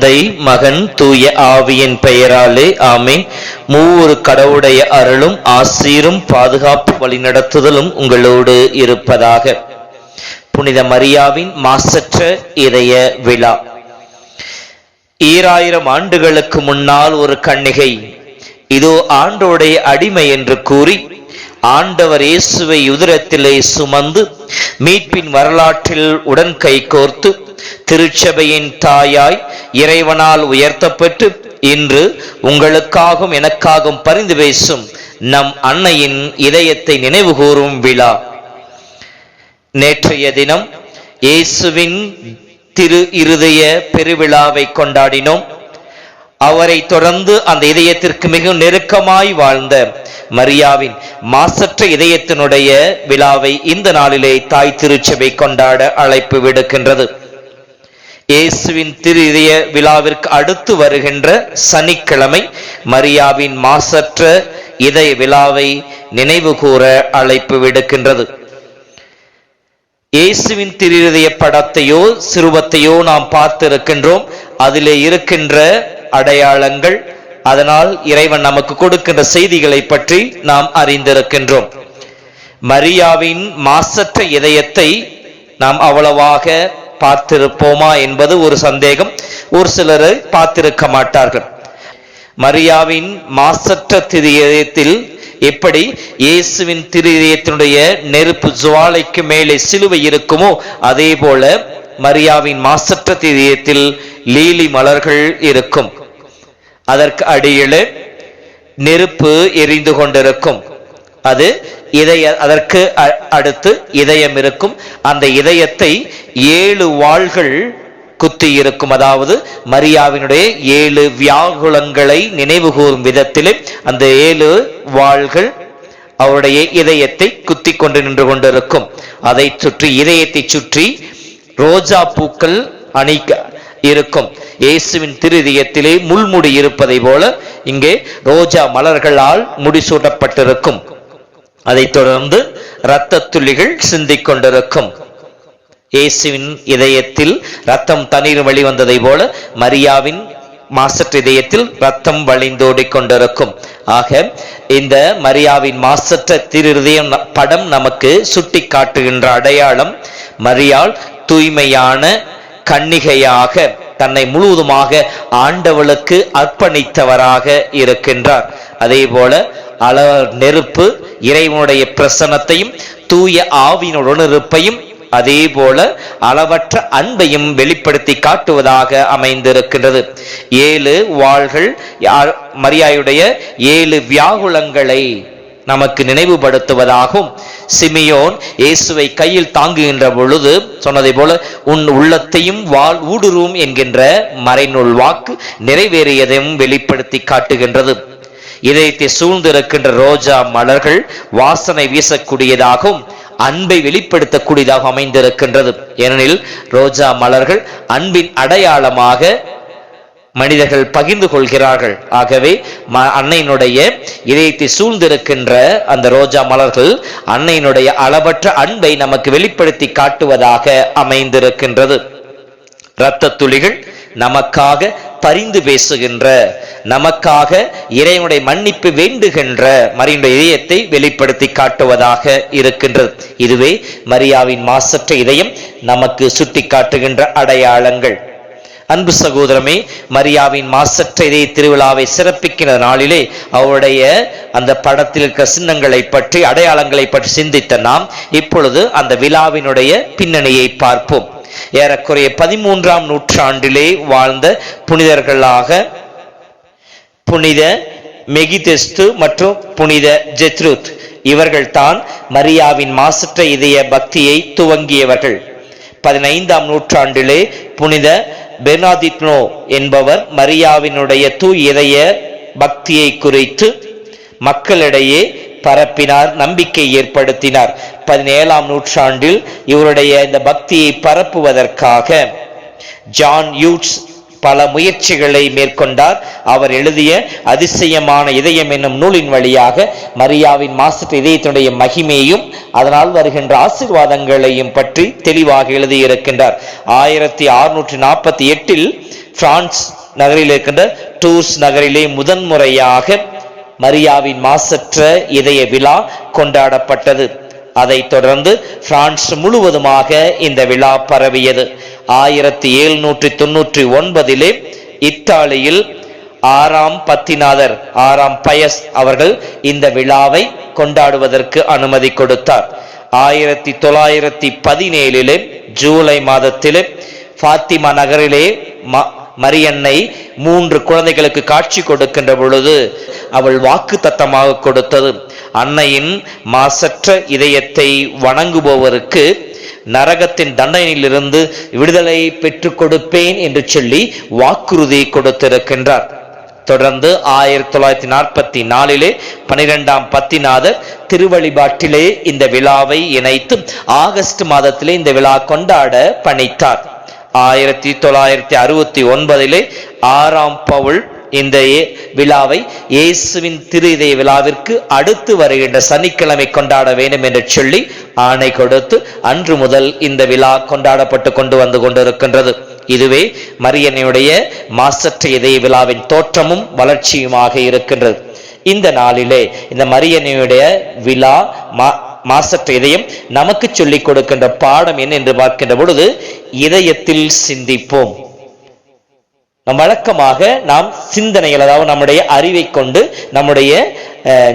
தந்தை மகன் தூய ஆவியின் பெயராலே ஆமே மூவொரு கடவுடைய அருளும் ஆசீரும் பாதுகாப்பு வழிநடத்துதலும் உங்களோடு இருப்பதாக. புனித மரியாவின் மாசற்ற இதய விழா. ஈராயிரம் ஆண்டுகளுக்கு முன்னால் ஒரு கண்ணிகை இதோ ஆண்டோடைய அடிமை என்று கூறி ஆண்டவர் இயேசுவை உதிரத்திலே சுமந்து மீட்பின் வரலாற்றில் உடன் கை கோர்த்து திருச்சபையின் தாயாய் இறைவனால் உயர்த்தப்பட்டு இன்று உங்களுக்காகவும் எனக்காகவும் பரிந்து பேசும் நம் அன்னையின் இதயத்தை நினைவுகூரும் விழா. நேற்றைய தினம் இயேசுவின் திரு இருதய பெருவிழாவை கொண்டாடினோம். அவரை தொடர்ந்து அந்த இதயத்திற்கு மிக நெருக்கமாய் வாழ்ந்த மரியாவின் மாசற்ற இதயத்தினுடைய விழாவை இந்த நாளிலே தாய் திருச்சபை கொண்டாட அழைப்பு விடுக்கின்றது. இயேசுவின் திரு இதய விழாவிற்கு அடுத்து வருகின்ற சனிக்கிழமை மரியாவின் மாசற்ற இதய விழாவை நினைவு கூற அழைப்பு விடுக்கின்றது. இயேசுவின் திருதய படத்தையோ சிறுவத்தையோ நாம் பார்த்திருக்கின்றோம். அதிலே இருக்கின்ற அடையாளங்கள் அதனால் இறைவன் நமக்கு கொடுக்கின்ற செய்திகளை பற்றி நாம் அறிந்திருக்கின்றோம். மரியாவின் மாசற்ற இதயத்தை நாம் அவ்வளவாக பார்த்திருப்போமா என்பது ஒரு சந்தேகம். ஒரு சிலரை பார்த்திருக்க மாட்டார்கள். மரியாவின் மாசற்ற திரியத்தில் எப்படி இயேசுவின் திரியத்தினுடைய நெருப்பு ஜுவாலைக்கு மேலே சிலுவை இருக்குமோ அதே போல மரியாவின் மாசற்ற திரியத்தில் லீலி மலர்கள் இருக்கும். அதற்கு அடியில் நெருப்பு எரிந்து கொண்டிருக்கும். அது இதய அதற்கு அடுத்து இதயம் இருக்கும் அந்த இதயத்தை ஏழு வாள்கள் குத்தி இருக்கும். அதாவது மரியாவினுடைய ஏழு வியாகுலங்களை நினைவு கூறும் விதத்திலே அந்த ஏழு வாள்கள் அவருடைய இதயத்தை குத்தி கொண்டு நின்று கொண்டிருக்கும். அதை சுற்றி இதயத்தை சுற்றி ரோஜா பூக்கள் அணிக்க இருக்கும். இயேசுவின் திருதயத்திலே முள்முடி இருப்பதை போல இங்கே ரோஜா மலர்களால் முடிசூட்டப்பட்டிருக்கும் அதைத் தொடர்ந்து இரத்த துளிகள் சிந்திக் கொண்டிருக்கும் இயேசுவின் இதயத்தில் ரத்தம் தண்ணீர் வெளிவந்ததை போல மரியாவின் மாசற்ற இதயத்தில் ரத்தம் வழிந்தோடிக் கொண்டிருக்கும் ஆக இந்த மரியாவின் மாசற்ற திருதயம் படம் நமக்கு சுட்டி காட்டுகின்ற அடையாளம் மரியாள் தூய்மையான கன்னிகையாக தன்னை முழுவதுமாக ஆண்டவளுக்கு அர்ப்பணித்தவராக இருக்கின்றார். அதே போல அள நெருப்பு இறைவனுடைய பிரசன்னத்தையும் தூய ஆவினுடனிருப்பையும் அதே போல அளவற்ற அன்பையும் வெளிப்படுத்தி காட்டுவதாக அமைந்திருக்கின்றது. ஏழு வாள்கள் மரியாயுடைய ஏழு வியாகுலங்களை நமக்கு நினைவுபடுத்துவதாகும். சிமியோன் இயேசுவை கையில் தாங்குகின்ற பொழுது சொன்னதை போல உன் உள்ளத்தையும் வாழ் ஊடுருவும் என்கின்ற மறைநூல் வாக்கு நிறைவேறியதையும் வெளிப்படுத்தி காட்டுகின்றது. இதயத்தை சூழ்ந்திருக்கின்ற ரோஜா மலர்கள் வாசனை வீசக்கூடியதாகவும் அன்பை வெளிப்படுத்தக்கூடியதாக அமைந்திருக்கின்றது. ஏனெனில் ரோஜா மலர்கள் அன்பின் அடையாளமாக மனிதர்கள் பகிர்ந்து கொள்கிறார்கள். ஆகவே ம- அன்னையினுடைய இதயத்தை சூழ்ந்திருக்கின்ற அந்த ரோஜா மலர்கள் அன்னையினுடைய அளவற்ற அன்பை நமக்கு வெளிப்படுத்தி காட்டுவதாக அமைந்திருக்கின்றது. இரத்த துளிகள் நமக்காக பரிந்து பேசுகின்ற நமக்காக இறைவனுடைய மன்னிப்பு வேண்டுகின்ற மரியுடைய இதயத்தை வெளிப்படுத்தி காட்டுவதாக இருக்கின்றது. இதுவே மரியாவின் மாசற்ற இதயம் நமக்கு சுட்டி காட்டுகின்ற அடையாளங்கள். அன்பு சகோதரமே மரியாவின் மாசற்ற இதய திருவிழாவை சிறப்பிக்கிற நாளிலே அவருடைய அந்த படத்தில் இருக்கிற சின்னங்களை பற்றி அடையாளங்களை பற்றி சிந்தித்த நாம் இப்பொழுது அந்த விழாவினுடைய பின்னணியை பார்ப்போம். ஏறக்குறைய பதிமூன்றாம் நூற்றாண்டிலே வாழ்ந்த புனிதர்களாக புனித மெகிதெஸ்து மற்றும் புனித ஜெத்ருத். இவர்கள் தான் மரியாவின் மாசற்ற இதய பக்தியை துவங்கியவர்கள். பதினைந்தாம் நூற்றாண்டிலே புனித பெர்னாதித்னோ என்பவர் மரியாவினுடைய தூய் இதய பக்தியை குறித்து மக்களிடையே பரப்பினார் நம்பிக்கை ஏற்படுத்தினார். பதினேழாம் நூற்றாண்டில் இவருடைய இந்த பக்தியை பரப்புவதற்காக ஜான் யூட்ஸ் பல முயற்சிகளை மேற்கொண்டார். அவர் எழுதிய அதிசயமான இதயம் என்னும் நூலின் வழியாக மரியாவின் மாசற்ற இதயத்தினுடைய மகிமையும் அதனால் வருகின்ற ஆசீர்வாதங்களையும் பற்றி தெளிவாக எழுதியிருக்கின்றார். ஆயிரத்தி அறுநூற்றி நாற்பத்தி எட்டில் பிரான்ஸ் நகரில் இருக்கின்ற டூர்ஸ் நகரிலே முதன்முறையாக மரியாவின் மாசற்ற இதய விழா கொண்டாடப்பட்டது. அதைத் தொடர்ந்து பிரான்ஸ் முழுவதுமாக இந்த விழா பரவியது. ஆயிரத்தி எழுநூற்றி தொன்னூற்றி ஒன்பதிலே இத்தாலியில் ஆறாம் பத்திநாதர் ஆறாம் பயஸ் அவர்கள் இந்த விழாவை கொண்டாடுவதற்கு அனுமதி கொடுத்தார். ஆயிரத்தி தொள்ளாயிரத்தி பதினேழிலே ஜூலை மாதத்திலே ஃபாத்திமா நகரிலே மரியன்னை மூன்று குழந்தைகளுக்கு காட்சி கொடுக்கின்ற பொழுது அவள் வாக்கு தத்தமாக கொடுத்தது. அன்னையின் மாசற்ற இதயத்தை வணங்குபவருக்கு நரகத்தின் தண்டனையிலிருந்து விடுதலை பெற்றுக் கொடுப்பேன் என்று சொல்லி வாக்குறுதி கொடுத்திருக்கின்றார். தொடர்ந்து ஆயிரத்தி தொள்ளாயிரத்தி நாற்பத்தி நாலிலே பனிரெண்டாம் பத்திநாதர் திருவழிபாட்டிலே இந்த விழாவை இணைத்து ஆகஸ்ட் மாதத்திலே இந்த விழா கொண்டாட பணித்தார். ஆயிரத்தி தொள்ளாயிரத்தி அறுபத்தி ஒன்பதிலே ஆறாம் பவுல் இந்த விழாவை இயேசுவின் திரு இதய விழாவிற்கு அடுத்து வருகின்ற சனிக்கிழமை கொண்டாட வேண்டும் என்று சொல்லி ஆணை கொடுத்து அன்று முதல் இந்த விழா கொண்டாடப்பட்டு கொண்டு வந்து கொண்டிருக்கின்றது. இதுவே மரியனுடைய மாசற்ற இதய விழாவின் தோற்றமும் வளர்ச்சியுமாக இருக்கின்றது. இந்த நாளிலே இந்த மரியனுடைய விழா மா மாசற்ற இதயம் நமக்கு சொல்லிக் கொடுக்கின்ற பாடம் என்ன என்று பார்க்கின்ற பொழுது இதயத்தில் சிந்திப்போம். நம் வழக்கமாக நாம் சிந்தனைகள் அதாவது நம்முடைய அறிவை கொண்டு நம்முடைய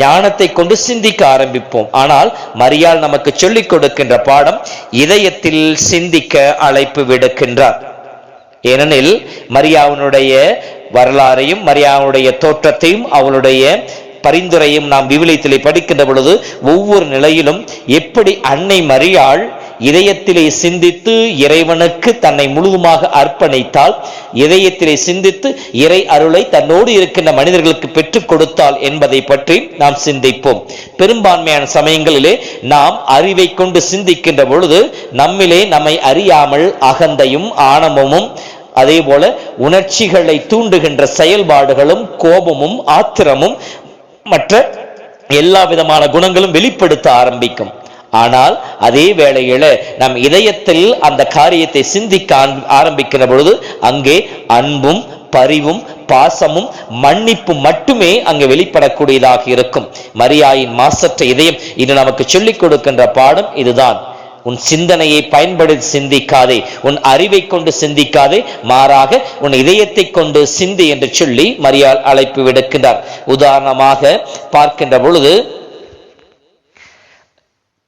ஞானத்தை கொண்டு சிந்திக்க ஆரம்பிப்போம். ஆனால் மரியாள் நமக்கு சொல்லிக் கொடுக்கின்ற பாடம் இதயத்தில் சிந்திக்க அழைப்பு விடுக்கின்றார். ஏனெனில் மரியாவினுடைய வரலாறையும் மரியாவுடைய தோற்றத்தையும் அவளுடைய பரிந்துரையும் நாம் விவிலியத்திலே படிக்கின்ற பொழுது ஒவ்வொரு நிலையிலும் எப்படி அன்னை மரியாள் இதயத்திலே சிந்தித்து இறைவனுக்கு தன்னை முழுதுமாக அர்ப்பணித்தால் இதயத்திலே சிந்தித்து இறை அருளை தன்னோடு இருக்கின்ற மனிதர்களுக்கு பெற்றுக் கொடுத்தால் என்பதை பற்றி நாம் சிந்திப்போம். பெரும்பான்மையான சமயங்களிலே நாம் அறிவை கொண்டு சிந்திக்கின்ற பொழுது நம்மிலே நம்மை அறியாமல் அகந்தையும் ஆணவமும் அதே போல உணர்ச்சிகளை தூண்டுகின்ற செயல்பாடுகளும் கோபமும் ஆத்திரமும் மற்ற எல்லா விதமான குணங்களும் வெளிப்படுத்த ஆரம்பிக்கும். ஆனால் அதே வேளையில நம் இதயத்தில் அந்த காரியத்தை சிந்திக்க ஆரம்பிக்கிற பொழுது அங்கே அன்பும் பரிவும் பாசமும் மன்னிப்பும் மட்டுமே அங்கு வெளிப்படக்கூடியதாக இருக்கும். மரியாயின் மாசற்ற இதயம் இது நமக்கு சொல்லிக் கொடுக்கின்ற பாடம் இதுதான். உன் சிந்தனையை பயன்படுத்தி சிந்திக்காதே. உன் அறிவை கொண்டு சிந்திக்காதே. மாறாக உன் இதயத்தை கொண்டு சிந்தி என்று சொல்லி மரியாள் அழைப்பு விடுக்கின்றார். உதாரணமாக பார்க்கின்ற பொழுது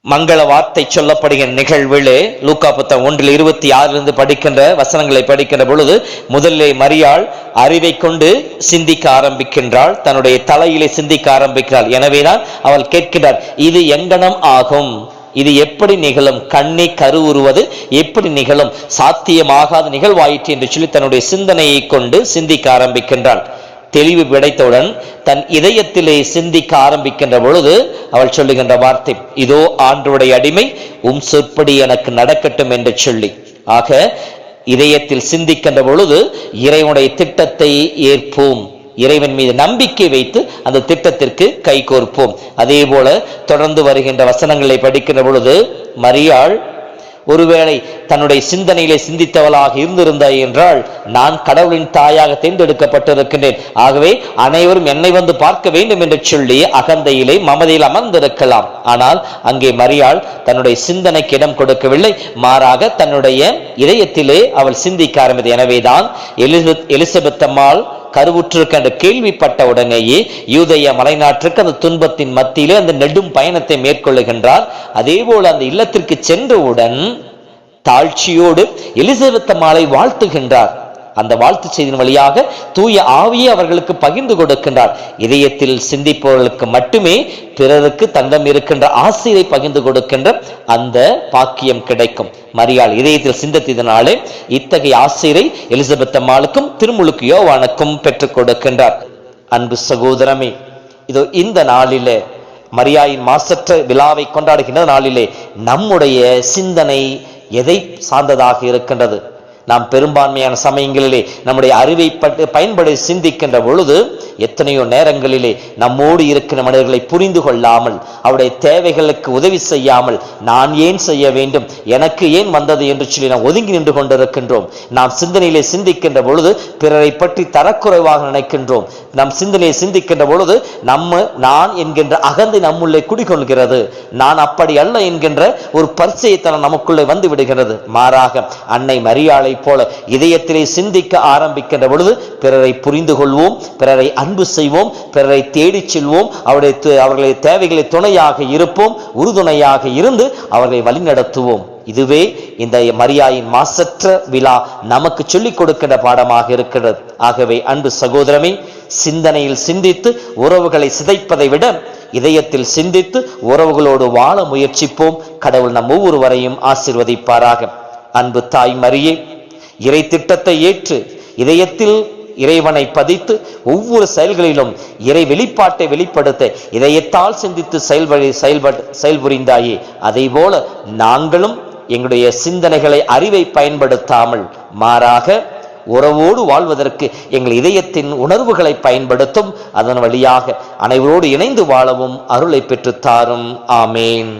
மங்கள வார்த்தை சொல்லப்படுகிற நிகழ்விலே லூக்கா புத்தகம் ஒன்றில் இருபத்தி ஆறிலிருந்து படிக்கின்ற வசனங்களை படிக்கின்ற பொழுது முதலிலே மரியாள் அறிவை கொண்டு சிந்திக்க ஆரம்பிக்கின்றாள். தன்னுடைய தலையிலே சிந்திக்க ஆரம்பிக்கிறாள். எனவேதான் அவள் கேட்கிறார் இது எங்கனம் ஆகும்? இது எப்படி நிகழும்? கண்ணை கருவுறுவது எப்படி நிகழும்? சாத்தியமாகாத நிகழ்வாயிற்று என்று சொல்லி தன்னுடைய சிந்தனையை கொண்டு சிந்திக்க ஆரம்பிக்கின்றாள். தெளிவு கிடைத்தவுடன் தன் இதயத்திலே சிந்திக்க ஆரம்பிக்கின்ற பொழுது அவள் சொல்லுகின்ற வார்த்தை இதோ ஆண்டவருடைய அடிமை உம் சொற்படி எனக்கு நடக்கட்டும் என்று சொல்லி. ஆக இதயத்தில் சிந்திக்கின்ற பொழுது இறைவனுடைய திட்டத்தை ஏற்போம். இறைவன் மீது நம்பிக்கை வைத்து அந்த திட்டத்திற்கு கை கோர்ப்போம் அதே போல தொடர்ந்து வருகின்ற வசனங்களை படிக்கிற பொழுது மரியாள் ஒருவேளை தன்னுடைய சிந்தனையிலே சிந்தித்தவளாக இருந்திருந்தாய் என்றால் நான் கடவுளின் தாயாக தேர்ந்தெடுக்கப்பட்டிருக்கின்றேன். ஆகவே அனைவரும் என்னை வந்து பார்க்க வேண்டும் என்று சொல்லி அகந்தையிலே மமதையில் அமர்ந்திருக்கலாம். ஆனால் அங்கே மரியாள் தன்னுடைய சிந்தனைக்கு இடம் கொடுக்கவில்லை. மாறாக தன்னுடைய இதயத்திலே அவள் சிந்திக்க ஆரம்பித்தது. எனவேதான் எலிசபெத் எலிசபெத்தம்மாள் கருவுற்றிருக்க அந்த கேள்விப்பட்ட உடனேயே யூதைய மலைநாட்டுக்கு அந்த துன்பத்தின் மத்தியிலே அந்த நெடும் பயணத்தை மேற்கொள்ளுகின்றார். அதே போல அந்த இல்லத்திற்கு சென்றவுடன் தாழ்ச்சியோடு எலிசபெத்த மாலை வாழ்த்துகின்றார். அந்த வாழ்த்து செய்தியின் வழியாக தூய ஆவியை அவர்களுக்கு பகிர்ந்து கொடுக்கின்றார். இதயத்தில் சிந்திப்பவர்களுக்கு மட்டுமே பிறருக்கு தந்தம் இருக்கின்ற ஆசிரியை பகிர்ந்து கொடுக்கின்ற அந்த பாக்கியம் கிடைக்கும். மரியாள் இதயத்தில் சிந்தித்ததினாலே இத்தகைய ஆசிரை எலிசபெத் அம்மாளுக்கும் திருமுழுக்கு யோவானுக்கும் பெற்றுக் கொடுக்கின்றார். அன்பு சகோதரமே இதோ இந்த நாளிலே மரியாயின் மாசற்ற விழாவை கொண்டாடுகின்ற நாளிலே நம்முடைய சிந்தனை எதை சார்ந்ததாக இருக்கின்றது? நாம் பெரும்பான்மையான சமயங்களிலே நம்முடைய அறிவை பட்டு பயன்படி சிந்திக்கின்ற பொழுது எத்தனையோ நேரங்களிலே நம்மோடு இருக்கிற மனிதர்களை புரிந்து கொள்ளாமல் அவருடைய தேவைகளுக்கு உதவி செய்யாமல் நான் ஏன் செய்ய வேண்டும் எனக்கு ஏன் வந்தது என்று சொல்லி நாம் ஒதுங்கி நின்று கொண்டிருக்கின்றோம். நாம் சிந்தனையிலே சிந்திக்கின்ற பொழுது பிறரை பற்றி தரக்குறைவாக நினைக்கின்றோம். நம் சிந்தனையை சிந்திக்கின்ற பொழுது நம்ம நான் என்கின்ற அகந்தை நம்முள்ளே குடிகொள்கிறது. நான் அப்படி அல்ல என்கின்ற ஒரு பரிச்சயத்தனம் நமக்குள்ளே வந்து விடுகிறது. மாறாக அன்னை மரியாளை போல இதயத்திலே சிந்திக்க ஆரம்பிக்கின்ற பொழுது பிறரை புரிந்து கொள்வோம் பிறரை அன்பு செய்வோம் பிறரை தேடிச் செல்வோம் அவருடைய து- அவர்களுடைய தேவைகளை துணையாக இருப்போம் உறுதுணையாக இருந்து அவர்களை வழிநடத்துவோம். இதுவே இந்த மரியாயின் மாசற்ற விழா நமக்கு சொல்லிக் கொடுக்கின்ற பாடமாக இருக்கிறது. ஆகவே அன்பு சகோதரமே சிந்தனையில் சிந்தித்து உறவுகளை சிதைப்பதை விட இதயத்தில் சிந்தித்து உறவுகளோடு வாழ முயற்சிப்போம். கடவுள் நம் ஒவ்வொருவரையும் ஆசிர்வதிப்பாராக. அன்பு தாய் மரியே இறை திட்டத்தை ஏற்று இதயத்தில் இறைவனை பதித்து ஒவ்வொரு செயல்களிலும் இறை வெளிப்பாட்டை வெளிப்படுத்த இதயத்தால் சிந்தித்து செயல்வழி செயல்பட் செயல்புரிந்தாயே. அதே போல நாங்களும் எங்களுடைய சிந்தனைகளை அறிவை பயன்படுத்தாமல் மாறாக உறவோடு வாழ்வதற்கு எங்கள் இதயத்தின் உணர்வுகளை பயன்படுத்தும் அதன் வழியாக அனைவரோடு இணைந்து வாழவும் அருளை பெற்றுத்தாரும் ஆமேன்.